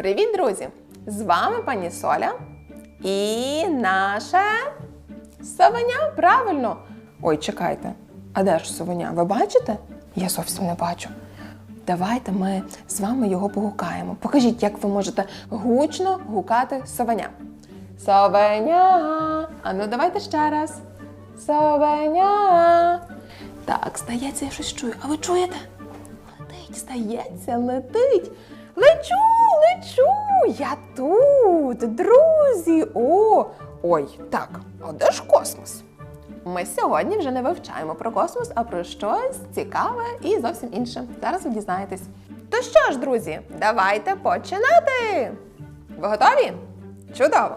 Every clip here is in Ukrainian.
Привіт, друзі! З вами пані Соля і наше совеня. Правильно. Ой, чекайте. А де ж совеня? Ви бачите? Я зовсім не бачу. Давайте ми з вами його погукаємо. Покажіть, як ви можете гучно гукати совеня. Совеня. А ну давайте ще раз. Совеня. Так, здається, я щось чую. А ви чуєте? Летить, стається, летить. Лечу, лечу, я тут, друзі. О, ой, так, а де ж космос? Ми сьогодні вже не вивчаємо про космос, а про щось цікаве і зовсім інше. Зараз ви дізнаєтесь. То що ж, друзі, давайте починати. Ви готові? Чудово!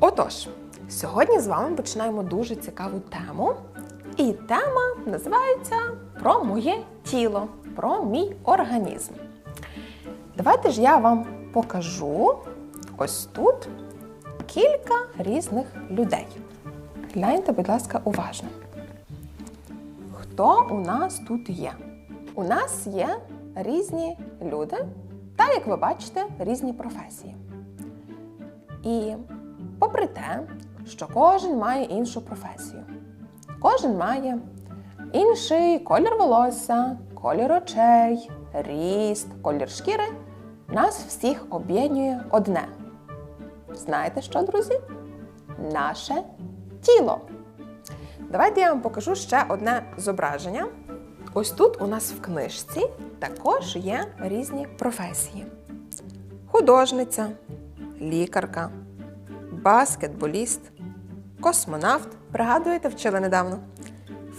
Отож, сьогодні з вами починаємо дуже цікаву тему. І тема називається Про моє тіло, про мій організм. Давайте ж я вам покажу ось тут кілька різних людей. Гляньте, будь ласка, уважно. Хто у нас тут є? У нас є різні люди, та, як ви бачите, різні професії. І попри те, що кожен має іншу професію, кожен має інший колір волосся, колір очей, ріст, колір шкіри, нас всіх об'єднує одне. Знаєте що, друзі? Наше тіло. Давайте я вам покажу ще одне зображення. Ось тут у нас в книжці також є різні професії: художниця, лікарка, баскетболіст, космонавт. Пригадуєте, вчили недавно?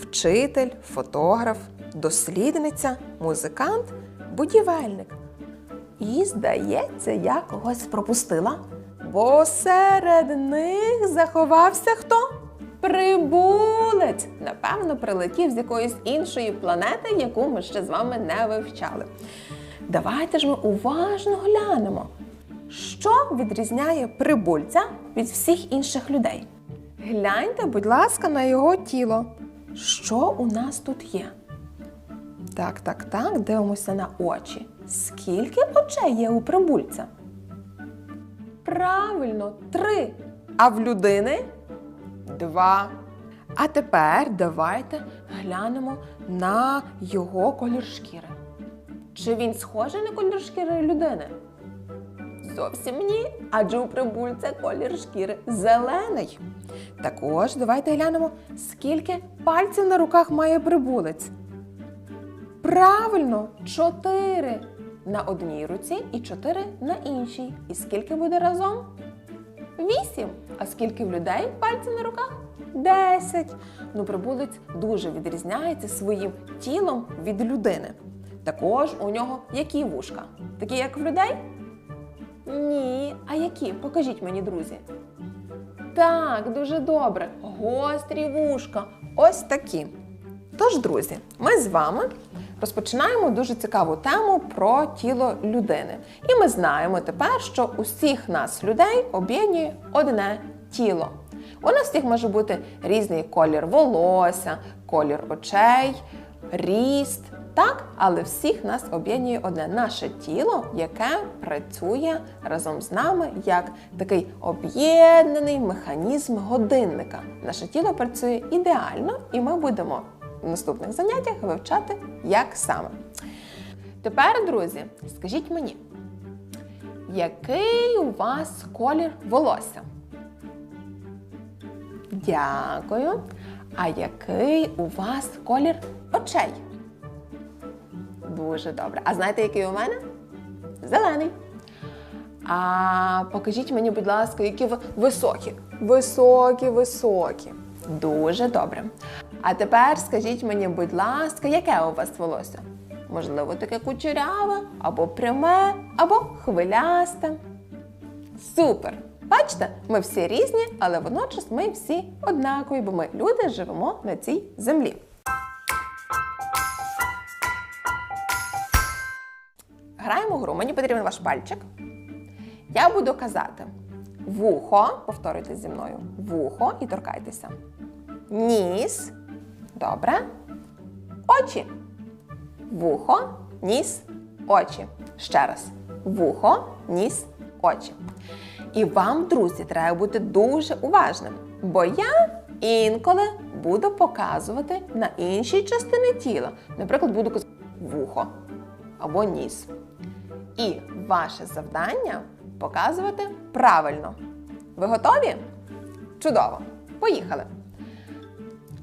Вчитель, фотограф, дослідниця, музикант, будівельник. І, здається, я когось пропустила, бо серед них заховався хто? Прибулець! Напевно, прилетів з якоїсь іншої планети, яку ми ще з вами не вивчали. Давайте ж ми уважно глянемо, що відрізняє прибульця від всіх інших людей. Гляньте, будь ласка, на його тіло. Що у нас тут є? Так, так, так, дивимося на очі. Скільки очей є у прибульця? Правильно, три. А в людини два. А тепер давайте глянемо на його колір шкіри. Чи він схожий на колір шкіри людини? Зовсім ні, адже у прибульця колір шкіри зелений. Також давайте глянемо, скільки пальців на руках має прибулець. Правильно, чотири на одній руці і чотири на іншій. І скільки буде разом? Вісім. А скільки в людей пальців на руках? Десять. Ну, прибулець дуже відрізняється своїм тілом від людини. Також у нього які вушка? Такі, як в людей? Ні. А які? Покажіть мені, друзі. Так, дуже добре. Гострі вушка. Ось такі. Тож, друзі, ми з вами розпочинаємо дуже цікаву тему про тіло людини. І ми знаємо тепер, що усіх нас, людей, об'єднує одне тіло. У нас всіх може бути різний колір волосся, колір очей, ріст. Так, але всіх нас об'єднує одне наше тіло, яке працює разом з нами як такий об'єднаний механізм годинника. Наше тіло працює ідеально, і ми будемо в наступних заняттях вивчати, як саме. Тепер, друзі, скажіть мені, який у вас колір волосся? Дякую. А який у вас колір очей? Дуже добре. А знаєте, який у мене? Зелений. А покажіть мені, будь ласка, які ви високі. Високі, високі. Дуже добре. А тепер скажіть мені, будь ласка, яке у вас волосся? Можливо, таке кучеряве, або пряме, або хвилясте. Супер! Бачите, ми всі різні, але водночас ми всі однакові, бо ми люди живемо на цій землі. Граємо гру. Мені потрібен ваш пальчик. Я буду казати вухо, повторюйте зі мною, вухо і торкайтеся. Ніс. Добре. Очі. Вухо, ніс, очі. Ще раз. Вухо, ніс, очі. І вам, друзі, треба бути дуже уважним, бо я інколи буду показувати на іншій частині тіла. Наприклад, буду казати вухо або ніс. І ваше завдання показувати правильно. Ви готові? Чудово! Поїхали!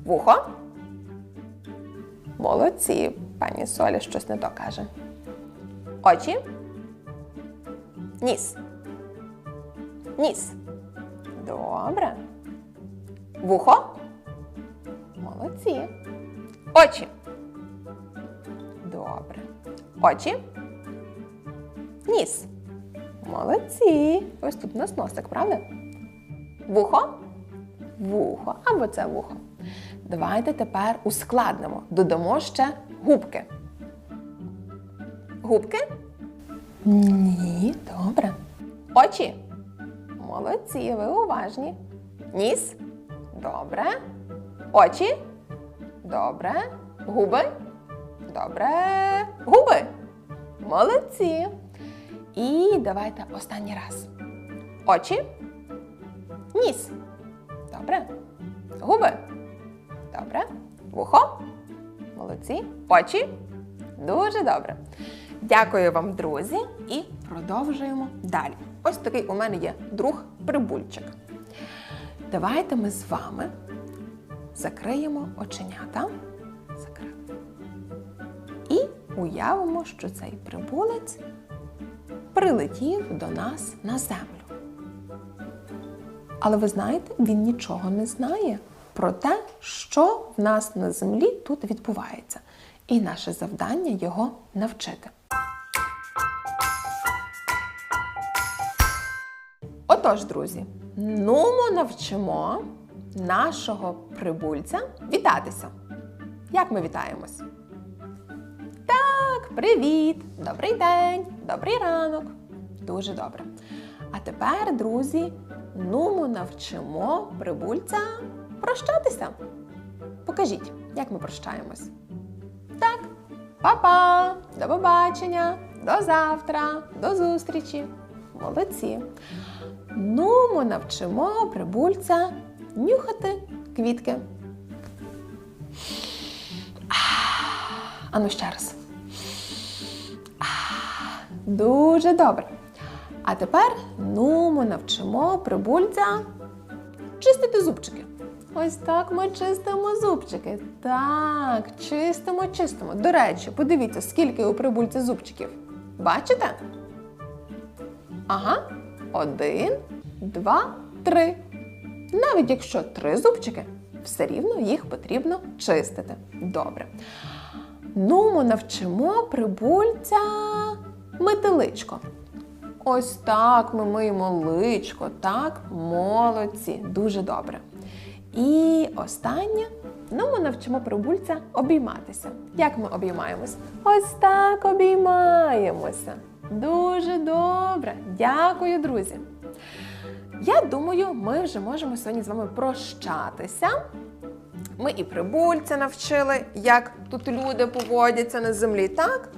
Вухо. Молодці, пані Соля щось не то каже. Очі. Ніс. Ніс. Добре. Вухо. Молодці. Очі. Добре. Очі. Ніс. Молодці. Ось тут у нас носик, правда? Вухо. Вухо. Або це вухо. Давайте тепер ускладнимо. Додамо ще губки. Губки? Ні, добре. Очі. Молодці, ви уважні. Ніс. Добре. Очі. Добре. Губи. Добре. Губи. Молодці. І давайте останній раз. Очі. Ніс. Добре. Губи. Добре. Вухо. Молодці. Очі. Дуже добре. Дякую вам, друзі, і продовжуємо далі. Ось такий у мене є друг прибульчик. Давайте ми з вами закриємо оченята. І уявимо, що цей прибулець прилетів до нас на землю. Але ви знаєте, він нічого не знає про те, що в нас на землі тут відбувається. І наше завдання його навчити. Отож, друзі, ну ми навчимо нашого прибульця вітатися. Як ми вітаємось? Так, привіт! Добрий день, добрий ранок. Дуже добре. А тепер, друзі, ну ми навчимо прибульця прощатися. Покажіть, як ми прощаємось. Так, па-па, до побачення, до завтра, до зустрічі. Молодці. Ну, ми навчимо прибульця нюхати квітки. Ану ще раз. Дуже добре. А тепер ну, ми навчимо прибульця чистити зубчики. Ось так ми чистимо зубчики. Так, чистимо, чистимо. До речі, подивіться, скільки у прибульця зубчиків. Бачите? Ага. Один, два, три. Навіть якщо три зубчики, все рівно їх потрібно чистити. Добре. Ну, ми навчимо прибульця мити личко. Ось так ми миємо личко. Так, молодці, дуже добре. І останнє, ну ми навчимо прибульця обійматися. Як ми обіймаємось? Ось так обіймаємося. Дуже добре. Дякую, друзі. Я думаю, ми вже можемо сьогодні з вами прощатися. Ми і прибульця навчили, як тут люди поводяться на землі, так?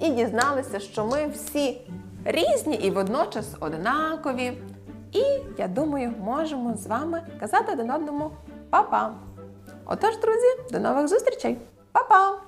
І дізналися, що ми всі різні і водночас однакові. І я думаю, можемо з вами казати один одному па-па. Отож, друзі, до нових зустрічей! Па-па!